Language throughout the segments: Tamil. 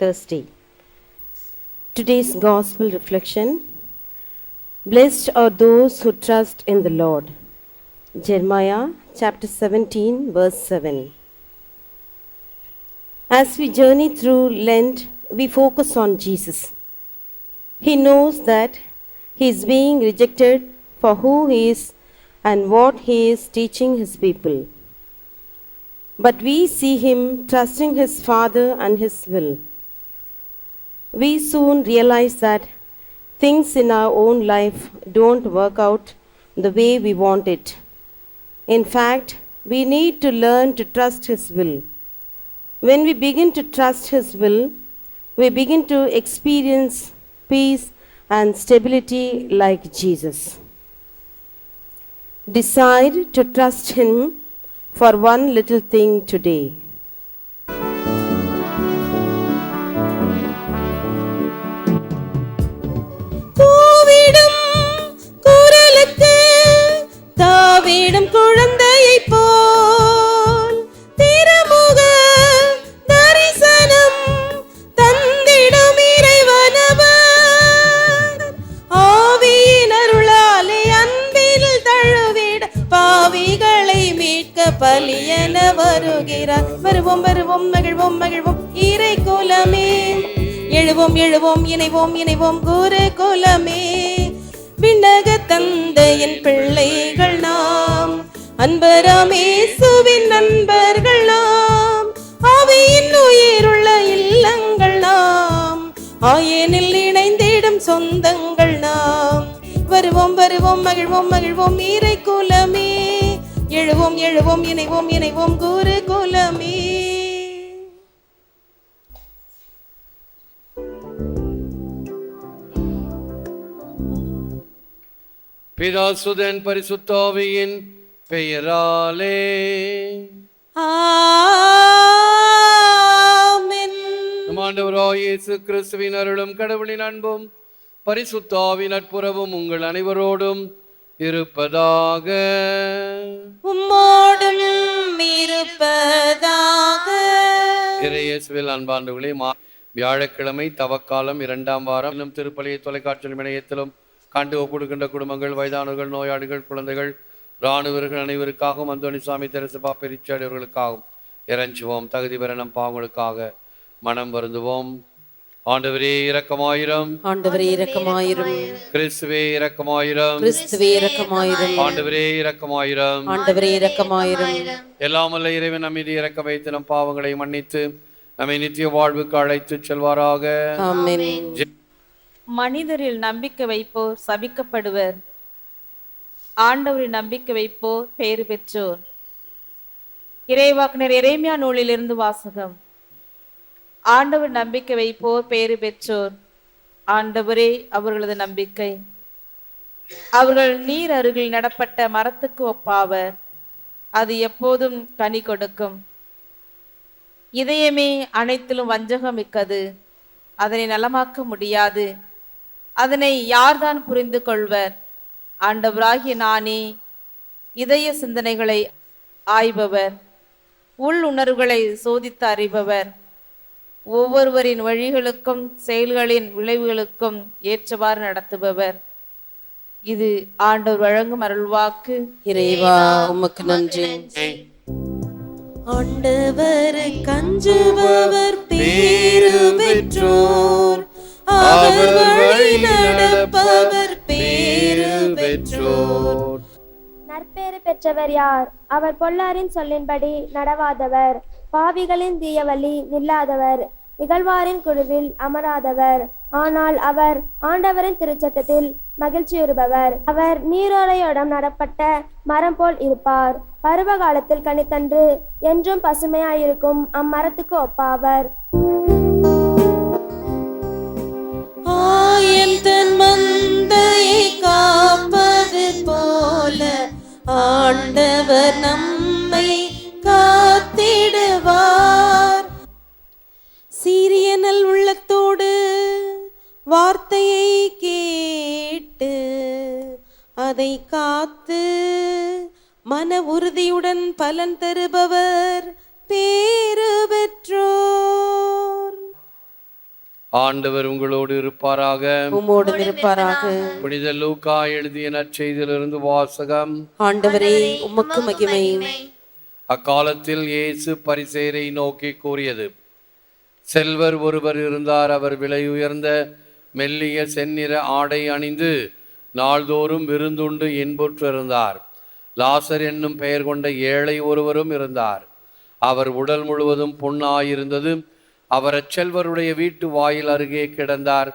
Thursday. Today's Gospel reflection Blessed are those who trust in the Lord. Jeremiah chapter 17, verse 7. As we journey through Lent, we focus on Jesus. He knows that he is being rejected for who he is and what he is teaching his people. But we see him trusting his Father and his will. We soon realize that things in our own life don't work out the way we want it. In fact, we need to learn to trust his will. When we begin to trust his will, we begin to experience peace and stability like Jesus. Decide to trust Him for one little thing today. மகிழ்வோம். மகிழ்வோம் இறை குலமே. எழுவோம் எழுவோம் இணைவோம் இணைவோம் குரு கோலமே. விண்ணக தந்தையின் பிள்ளைகள் நாம். அன்பராமே சுவின் நண்பர்கள் நாம். அவையின் உயிருள்ள இல்லங்கள் நாம். ஆயனில் இணைந்திடும் சொந்தங்கள் நாம். வருவோம் வருவோம் மகிழ்வோம் மகிழ்வோம் இறை குலமே. எழுவோம் எழுவோம் இணைவோம் இணைவோம் குரு குலமே. பிதாசுதன் பரிசுத்தாவியின் பெயராலே. இயேசு கிறிஸ்துவின் அருளும் கடவுளின் அன்பும் பரிசுத்தாவின் நட்புறவும் உங்கள் அனைவரோடும் இருப்பதாக. உம்மோடும் இருப்பதாக. இறையேசுவில் அன்பாண்டவர்களே வியாழக்கிழமை தவக்காலம் இரண்டாம் வாரம். திருப்பலியை தொலைக்காட்சி இணையத்திலும் கண்டு ஒப்புடுகின்ற குடும்பங்கள் வயதானவர்கள் நோயாளிகள் குழந்தைகள் இராணுவர்கள் அனைவருக்காகவும் அந்தோணிசாமி தெரசபா பெரிச்சாடி அவர்களுக்காகவும் இறைஞ்சுவோம். தகுதி பெற நம் பாவங்களுக்காக மனம் வருந்துவோம். ஆண்டவரே இரக்கமாயிரம். ஆண்டவரே இரக்கமாயிரும். கிறிஸ்துவே இரக்கமாயிரம். கிறிஸ்துவே இரக்கமாயிரும். ஆண்டவரே இரக்கமாயிரம். ஆண்டவரே இரக்கமாயிரும். எல்லாம் வல்ல இறைவன் நம் மீது இறக்க வைத்து நம் பாவங்களை மன்னித்து நம்மை நித்திய வாழ்வுக்கு அழைத்து செல்வாராக. ஆமென். மனிதரில் நம்பிக்கை வைப்போர் சபிக்கப்படுவர். ஆண்டவரில் நம்பிக்கை வைப்போர் பேறு பெற்றோர். இறைவாக்கினர் இறைமையா நூலிலிருந்து வாசகம். ஆண்டவர் நம்பிக்கை வைப்போர் பேறு பெற்றோர். ஆண்டவரே அவர்களது நம்பிக்கை. அவர்கள் நீர் அருகில் நடப்பட்ட மரத்துக்கு ஒப்பாவர். அது எப்போதும் கனி கொடுக்கும். இதயமே அனைத்திலும் வஞ்சகம் மிக்கது. அதனை நலமாக்க முடியாது. அதனை யார்தான் புரிந்து கொள்வர்? ஆண்டவராகிய நானே இதய சிந்தனைகளை ஆய்பவர் உள் உணர்வுகளை சோதித்து அறிபவர். ஒவ்வொருவரின் வழிகளுக்கும் செயல்களின் விளைவுகளுக்கும் ஏற்றவாறு நடத்துபவர். இது ஆண்டவர் வழங்கும் அருள்வாக்கு. இறைவா உமக்கு நன்றி. ஆண்டவர் கஞ்சுபவர் பேரு பெற்றோர். அவர் வழி நடப்பவர் பேரு பெற்றோர். நற்பேறு பெற்றவர் யார்? அவர் பொல்லாரின் சொல்லின்படி நடவாதவர். பாவிகளின் தீயவழி நில்லாதவர். இகழ்வாரின் குழுவில் அமராதவர். ஆனால் அவர் ஆண்டவரின் திருச்சட்டத்தில் மகிழ்ச்சியுறுபவர். அவர் நீரோடையோடம் நடப்பட்ட மரம் போல் இருப்பார். பருவ காலத்தில் கனித்தன்று என்றும் பசுமையாயிருக்கும் அம்மரத்துக்கு ஒப்பாவர். ஆண்டவர் நம்மை காத்திடுவார். சீரியனல் உள்ளத்தோடு வார்த்தையை கேட்டு அதை காத்து மன உறுதியுடன் பலன் தருபவர் பே ஆண்டவர் உங்களோடு இருப்பாராக. உம்மோடும் இருப்பாராக. புனித லூக்கா எழுதிய நற்செய்தியிலிருந்து வாசகம். ஆண்டவரே உமக்கு மகிமை. அக்காலத்தில் இயேசு பரிசேரை நோக்கி கூறியது. செல்வர் ஒருவர் இருந்தார் அவர் விலை உயர்ந்த மெல்லிய செந்நிற ஆடை அணிந்து நாள்தோறும் விருந்துண்டு இன்புற்றிருந்தார். லாசர் என்னும் பெயர் கொண்ட ஏழை ஒருவரும் இருந்தார். அவர் உடல் முழுவதும் புண்ணாயிருந்தது. அவர் அச்செல்வருடைய வீட்டு வாயில் அருகே கிடந்தார்.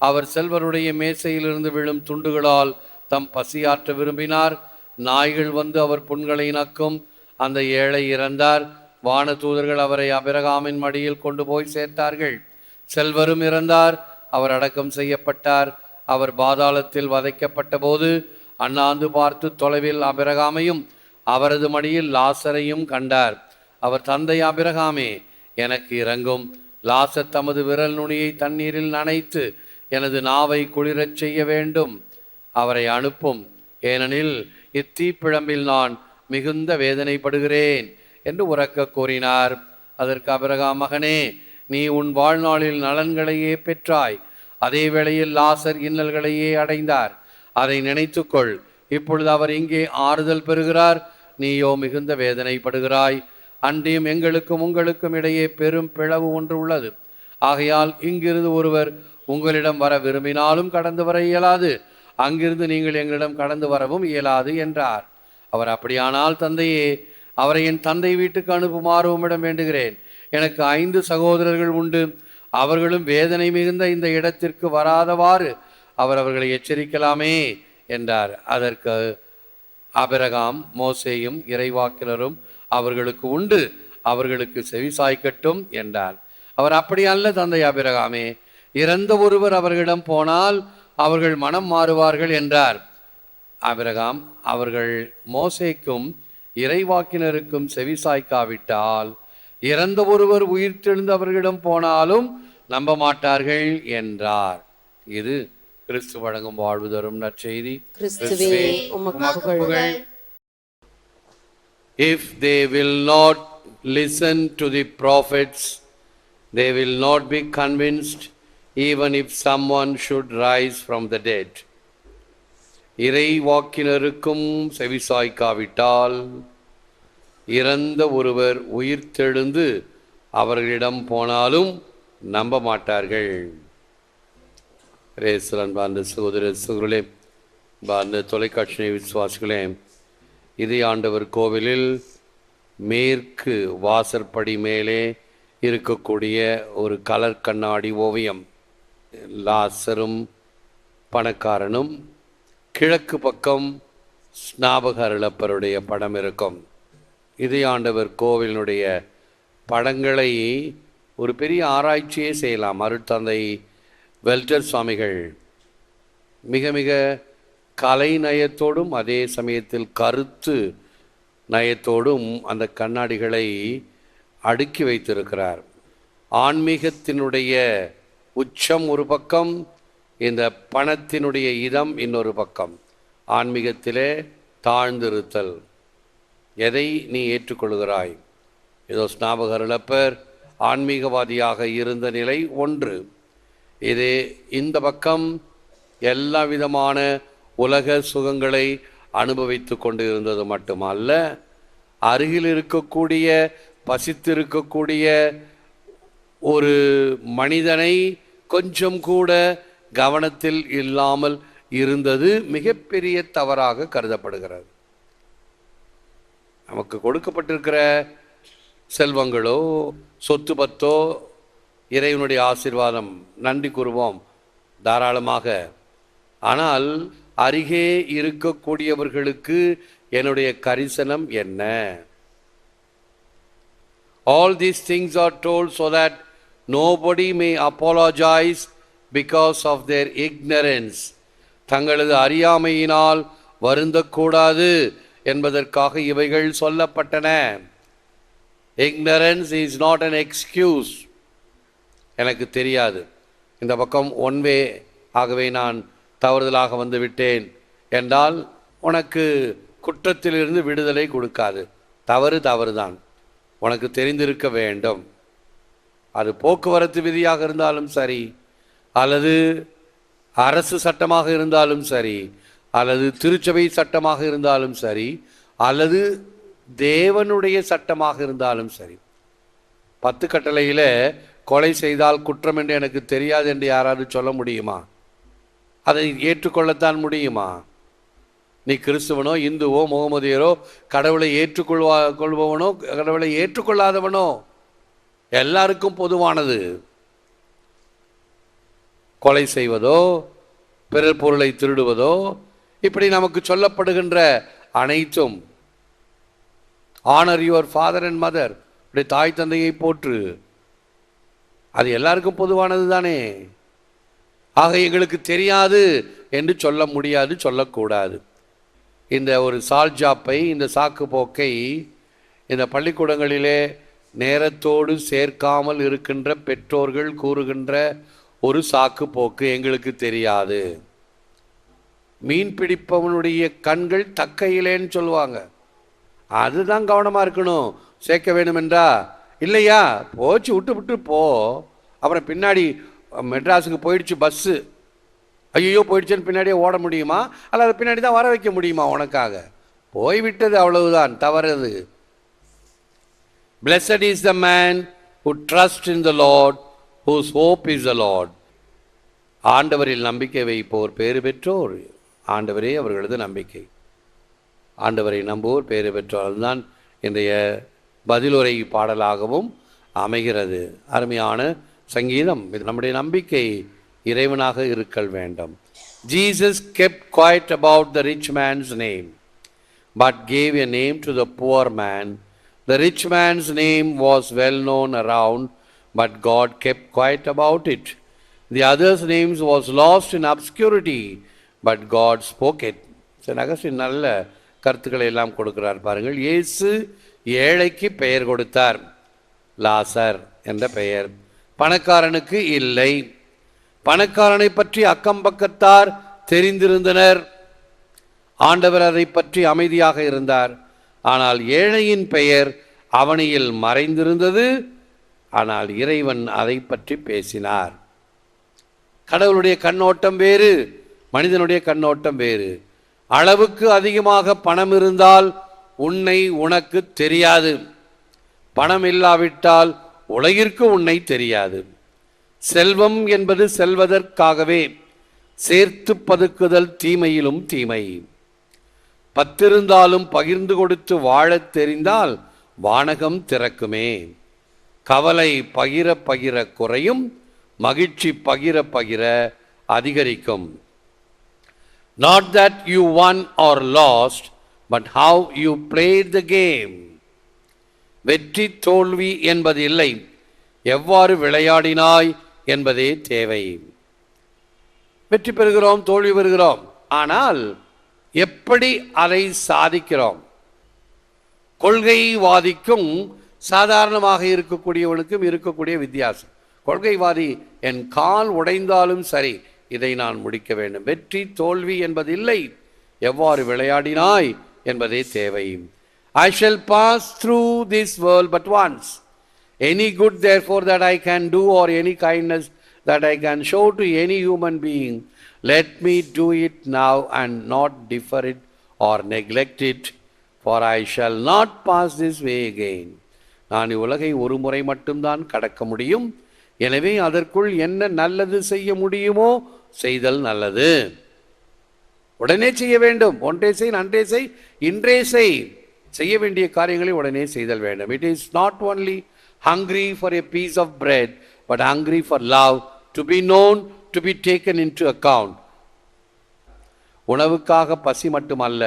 அவர் செல்வருடைய மேசையிலிருந்து விழும் துண்டுகளால் தம் பசியாற்ற விரும்பினார். நாய்கள் வந்து அவர் புண்களை நக்கும். அந்த ஏழை இறந்தார். வானதூதர்கள் அவரை அபிரகாமின் மடியில் கொண்டு போய் சேர்த்தார்கள். செல்வரும் இறந்தார். அவர் அடக்கம் செய்யப்பட்டார். அவர் பாதாளத்தில் வதைக்கப்பட்ட போது அண்ணாந்து பார்த்து தொலைவில் அபிரகாமையும் அவரது மடியில் லாசரையும் கண்டார். அவர் தந்தை அபிரகாமே எனக்கு இறங்கும் லாசர் தமது விரல் நுனியை தண்ணீரில் நனைத்து எனது நாவை குளிரச் செய்ய வேண்டும். அவரை அனுப்பும். ஏனெனில் இத்தீப்பிழம்பில் நான் மிகுந்த வேதனைப்படுகிறேன் என்று உறக்க கூறினார். அதற்கு அபிரகா மகனே நீ உன் வாழ்நாளில் நலன்களையே பெற்றாய். அதே வேளையில் லாசர் இன்னல்களையே அடைந்தார். அதை நினைத்துக்கொள். இப்பொழுது அவர் இங்கே ஆறுதல் பெறுகிறார். நீயோ மிகுந்த வேதனைப்படுகிறாய். அன்றியும் எங்களுக்கும் உங்களுக்கும் இடையே பெரும் பிளவு ஒன்று உள்ளது. ஆகையால் இங்கிருந்து ஒருவர் உங்களிடம் வர விரும்பினாலும் கடந்து வர இயலாது. அங்கிருந்து நீங்கள் எங்களிடம் கடந்து வரவும் இயலாது என்றார். அவர் அப்படியானால் தந்தையே அவரை என் தந்தை வீட்டுக்கு அனுப்புமாறு உம்மிடம் வேண்டுகிறேன். எனக்கு ஐந்து சகோதரர்கள் உண்டு. அவர்களும் வேதனை மிகுந்த இந்த இடத்திற்கு வராதவாறு அவர் அவர்களை எச்சரிக்கலாமே என்றார். அதற்கு அபிரகாம் மோசேயும் இறைவாக்கினரும் அவர்களுக்கு உண்டு அவர்களுக்கு செவி சாய்க்கட்டும் என்றார். அவர் அப்படி அல்ல தந்தை அபிரகாமே இறந்த ஒருவர் அவர்களிடம் போனால் அவர்கள் மனம் மாறுவார்கள் என்றார். அபிரகாம் அவர்கள் மோசேக்கும் இறைவாக்கினருக்கும் செவி சாய்க்காவிட்டால் இறந்த ஒருவர் உயிர்த்தெழுந்து அவர்களிடம் போனாலும் நம்ப மாட்டார்கள் என்றார். இது கிறிஸ்து வழங்கும் வாழ்வு தரும் நற்செய்தி. கிறிஸ்துவே உமக்கு புகழ். If they will not listen to the prophets, they will not be convinced, even if someone should rise from the dead. இறை வாக்கினருக்கும் செவிசாய்க்காவிட்டால் இறந்த ஒருவர் உயிர்த்தெழுந்து அவர்களிடம் போனாலும் நம்ப மாட்டார்கள் ரேசலன் பாந்த சகோதர சகோதரே பாந்த தொலைக்காட்சி விசுவாசிகளே இதே ஆண்டவர் கோவிலில் மேற்கு வாசற்படி மேலே இருக்கக்கூடிய ஒரு கலர் கண்ணாடி ஓவியம் லாசரும் பணக்காரனும் கிழக்கு பக்கம் ஸ்நாபக அருளப்பருடைய படம் இருக்கும். இதே ஆண்டவர் கோவிலினுடைய படங்களை ஒரு பெரிய ஆராய்ச்சியே செய்யலாம். அருட்தந்தை வெல்டர் சுவாமிகள் மிக மிக கலை நயத்தோடும் அதே சமயத்தில் கருத்து நயத்தோடும் அந்த கண்ணாடிகளை அடுக்கி வைத்திருக்கிறார். ஆன்மீகத்தினுடைய உச்சம் ஒரு பக்கம் இந்த பணத்தினுடைய இதம் இன்னொரு பக்கம். ஆன்மீகத்திலே தாழ்ந்திருத்தல். எதை நீ ஏற்றுக்கொள்கிறாய்? ஏதோ ஸ்நாபக இழப்பர் ஆன்மீகவாதியாக இருந்த நிலை ஒன்று. இது இந்த பக்கம் எல்லா விதமான உலக சுகங்களை அனுபவித்து கொண்டு இருந்தது மட்டுமல்ல அருகில் இருக்கக்கூடிய பசித்திருக்கக்கூடிய ஒரு மனிதனை கொஞ்சம் கூட கவனத்தில் இல்லாமல் இருந்தது மிகப்பெரிய தவறாக கருதப்படுகிறது. நமக்கு கொடுக்கப்பட்டிருக்கிற செல்வங்களோ சொத்து பத்தோ இறைவனுடைய ஆசிர்வாதம் நன்றி கூறுவோம் தாராளமாக. ஆனால் அருகே இருக்கக்கூடியவர்களுக்கு என்னுடைய கரிசனம் என்ன? All these things are told so that nobody may apologise because of their ignorance தங்களது அறியாமையினால் வருந்தக்கூடாது என்பதற்காக இவைகள் சொல்லப்பட்டன. Ignorance is not an excuse எனக்கு தெரியாது. இந்த பக்கம் ஒன் வே ஆகவே நான் தவறுதலாக வந்து விட்டேன் என்றால் உனக்கு குற்றத்திலிருந்து விடுதலை கொடுக்காது. தவறு தவறுதான். உனக்கு தெரிந்திருக்க வேண்டும். அது போக்குவரத்து விதியாக இருந்தாலும் சரி அல்லது அரசு சட்டமாக இருந்தாலும் சரி அல்லது திருச்சபை சட்டமாக இருந்தாலும் சரி அல்லது தேவனுடைய சட்டமாக இருந்தாலும் சரி. பத்து கட்டளையில் கொலை செய்தால் குற்றம் என்று எனக்கு தெரியாது என்று யாராவது சொல்ல முடியுமா? அதை ஏற்றுக்கொள்ளத்தான் முடியுமா? நீ கிறிஸ்துவனோ இந்துவோ முகமதியரோ கடவுளை ஏற்றுக்கொள்வா கொள்பவனோ கடவுளை ஏற்றுக்கொள்ளாதவனோ எல்லாருக்கும் பொதுவானது. கொலை செய்வதோ பிறர் பொருளை திருடுவதோ இப்படி நமக்கு சொல்லப்படுகின்ற அனைத்தும். Honour your father and mother இப்படி தாய் தந்தையை போற்று. அது எல்லாருக்கும் பொதுவானது தானே. ஆக எங்களுக்கு தெரியாது என்று சொல்ல முடியாது சொல்லக்கூடாது. இந்த ஒரு சால்ஜாப்பை இந்த சாக்கு போக்கை இந்த பள்ளிக்கூடங்களிலே நேரத்தோடு சேர்க்காமல் இருக்கின்ற பெற்றோர்கள் கூறுகின்ற ஒரு சாக்கு போக்கு எங்களுக்கு தெரியாது. மீன் பிடிப்பவனுடைய கண்கள் தக்கையிலேன்னு சொல்லுவாங்க. அதுதான் கவனமாக இருக்கணும். சேர்க்க வேணுமென்றா? இல்லையா? போச்சு விட்டு விட்டு போ. அப்புறம் பின்னாடி மெட்ராஸுக்கு போயிடுச்சு பஸ்ஸு. ஐயோ போயிடுச்சுன்னு பின்னாடியே ஓட முடியுமா? அல்லது பின்னாடி தான் வர வைக்க முடியுமா உனக்காக? போய்விட்டது அவ்வளவுதான் தவறுது. Blessed is the man who trust in the Lord whose hope is the Lord ஆண்டவரில் நம்பிக்கை வைப்போர் பேறு பெற்றோர். ஆண்டவரே அவர்களது நம்பிக்கை. ஆண்டவரை நம்புவோர் பேறு பெற்றோர். அதுதான் இன்றைய பதிலுரை பாடலாகவும் அமைகிறது. அருமையான சங்கீதம் இது நம்முடைய நம்பிக்கை இறைவனாக இருக்கல் வேண்டும் Jesus kept quiet about the rich man's name but gave a name to the poor man the rich man's name was well known around but God kept quiet about it the other's names was lost in obscurity but God spoke it சரி அகஸ்டின் நல்ல கருத்துக்களை எல்லாம் கொடுக்கிறார் பாருங்கள் இயேசு ஏழைக்கு பெயர் கொடுத்தார் லாசர் என்ற பெயர் பணக்காரனுக்கு இல்லை. பணக்காரனை பற்றி அக்கம் பக்கத்தார் தெரிந்திருந்தனர். ஆண்டவர் அதை பற்றி அமைதியாக இருந்தார். ஆனால் ஏழையின் பெயர் அவனியில் மறைந்திருந்தது. ஆனால் இறைவன் அதை பற்றி பேசினார். கடவுளுடைய கண்ணோட்டம் வேறு மனிதனுடைய கண்ணோட்டம் வேறு. அளவுக்கு அதிகமாக பணம் இருந்தால் உன்னை உனக்கு தெரியாது. பணம் இல்லாவிட்டால் உலகிற்கு உன்னை தெரியாது. செல்வம் என்பது செல்வதற்காகவே சேர்த்து பதுக்குதல் தீமையிலும் தீமை. பத்திருந்தாலும் பகிர்ந்து கொடுத்து வாழத் தெரிந்தால் வானகம் திறக்குமே. கவலை பகிர பகிர குறையும் மகிழ்ச்சி பகிர பகிர அதிகரிக்கும். Not that you won or lost but how you play the game வெற்றி தோல்வி என்பது இல்லை. எவ்வாறு விளையாடினாய் என்பதே தேவை. வெற்றி பெறுகிறோம் தோல்வி பெறுகிறோம். ஆனால் எப்படி அதை சாதிக்கிறோம்? கொள்கைவாதிக்கும் சாதாரணமாக இருக்கக்கூடியவனுக்கும் இருக்கக்கூடிய வித்தியாசம். கொள்கைவாதி என் கால் உடைந்தாலும் சரி இதை நான் முடிக்க வேண்டும். வெற்றி தோல்வி என்பது இல்லை. எவ்வாறு விளையாடினாய் என்பதே தேவை. I shall pass through this world but once. Any good, therefore that I can do or any kindness that I can show to any human being, let me do it now and not defer it or neglect it, for I shall not pass this way again. நான் இவ்வுலகை ஒரு முறை மட்டும்தான் கடக்க முடியும் எனவே அதற்குள் என்ன நல்லது செய்ய முடியுமோ செய்தல் நல்லது உடனே செய்ய வேண்டும் ஒன்றே செய் நன்றே செய் இன்றே செய் செய்ய வேண்டிய காரியங்களை உடனே செய்தல் வேண்டும். It is not only hungry for a piece of bread but hungry for love to be known to be taken into account உணவுக்காக பசி மட்டுமல்ல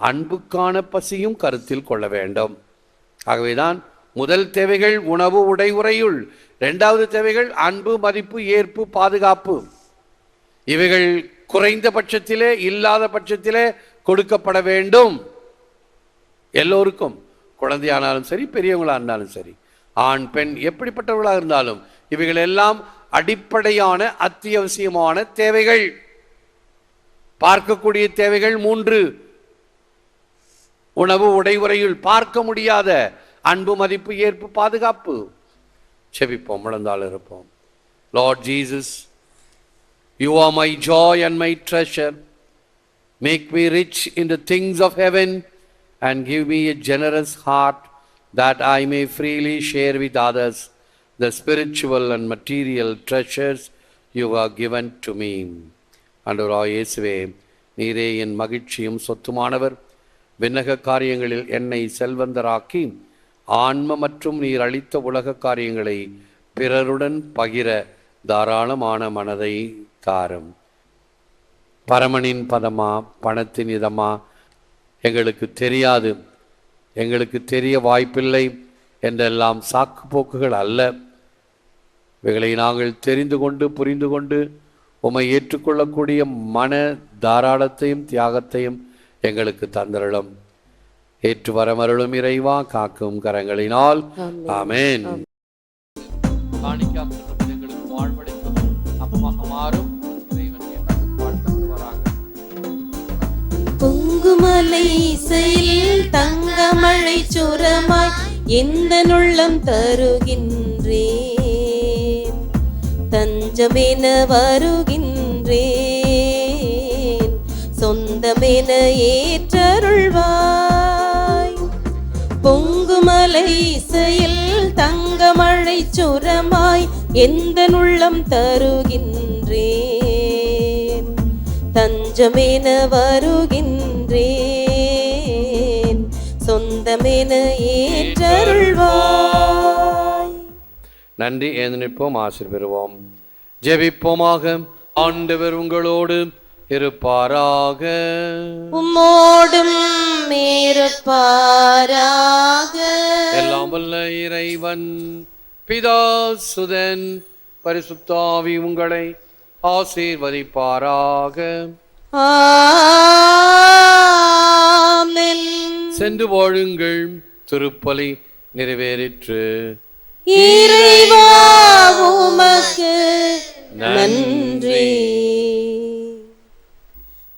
அன்புக்கான பசியும் கருத்தில் கொள்ள வேண்டும். ஆகவேதான் முதல் தேவைகள் உணவு உடை உரையுள் ரெண்டாவது தேவைகள் அன்பு மதிப்பு ஏற்பு பாதுகாப்பு. இவைகள் குறைந்த பட்சத்திலே இல்லாத பட்சத்திலே கொடுக்கப்பட வேண்டும். எல்லோருக்கும் குழந்தையானாலும் சரி பெரியவங்களாக இருந்தாலும் சரி ஆண் பெண் எப்படிப்பட்டவர்களாக இருந்தாலும் இவைகள் எல்லாம் அடிப்படையான அத்தியாவசியமான தேவைகள். பார்க்கக்கூடிய தேவைகள் மூன்று. உணவு உடை பார்க்க முடியாத அன்பு மதிப்பு ஏற்பு பாதுகாப்பு. செபிப்போம் முழந்தால் இருப்போம். Lord Jesus you are my joy and my treasure make me rich in the things of heaven and give me a generous heart that I may freely share with others the spiritual and material treasures you have given to me. ஆண்டவராய் இயேசுவே நீரே என் மகிழ்ச்சியும் சொத்துமானவர் விண்ணக காரியங்களில் என்னை செல்வந்தராக்கி ஆன்ம மற்றும் நீர் அளித்த உலக காரியங்களை பிறருடன் பகிர தாராளமான மனதை தாரும் பரமனின் பதமா பணத்தின் இதமா எங்களுக்கு தெரியாது. எங்களுக்கு தெரிய வாய்ப்பில்லை என்றெல்லாம் சாக்கு போக்குகள் அல்ல. இவைகளை நாங்கள் தெரிந்து கொண்டு புரிந்து கொண்டு உம்மை ஏற்றுக்கொள்ளக்கூடிய மன தாராளத்தையும் தியாகத்தையும் எங்களுக்கு தந்திரளும். ஏற்று வரமருளும் இறைவா காக்கும் கரங்களினால். ஆமென். மாலை செயல் தங்கமழை சுரமாய் எந்த நுள்ளம் தருகின்றேன்? தஞ்சமென வருகின்றேன். சொந்தமென ஏற்றருள்வாய். பொங்குமலை செயல் தங்கமழை சுரமாய் எந்த நுள்ளம் தருகின்றேன்? தஞ்சமென வருகின்றேன். ஏற்றருள்வாய். நன்றி ஏந்து நிற்போம் ஆசிர் பெறுவோம். ஜெபிப்போமாக ஆண்டவர் உங்களோடு இருப்பாராக. உம்மோடும் இருப்பாராக எல்லாம் வல்ல இறைவன் பிதா சுதன் பரிசுத்தாவி உங்களை ஆசீர்வதிப்பாராக. ஆமென். சென்று வாழுங்கள் திருப்பலி நிறைவேறிற்று. இறைவா உமக்கு நன்றி.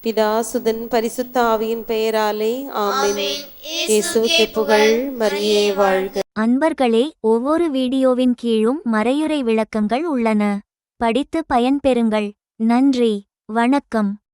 பிதாசுதன் பரிசுத்தாவியின் பெயராலே ஆமென். இயேசுவுக்கு புகழ். மரியே வாழ்க. அன்பர்களே ஒவ்வொரு வீடியோவின் கீழும் மறையுறை விளக்கங்கள் உள்ளன. படித்து பயன்பெறுங்கள். நன்றி. வணக்கம்.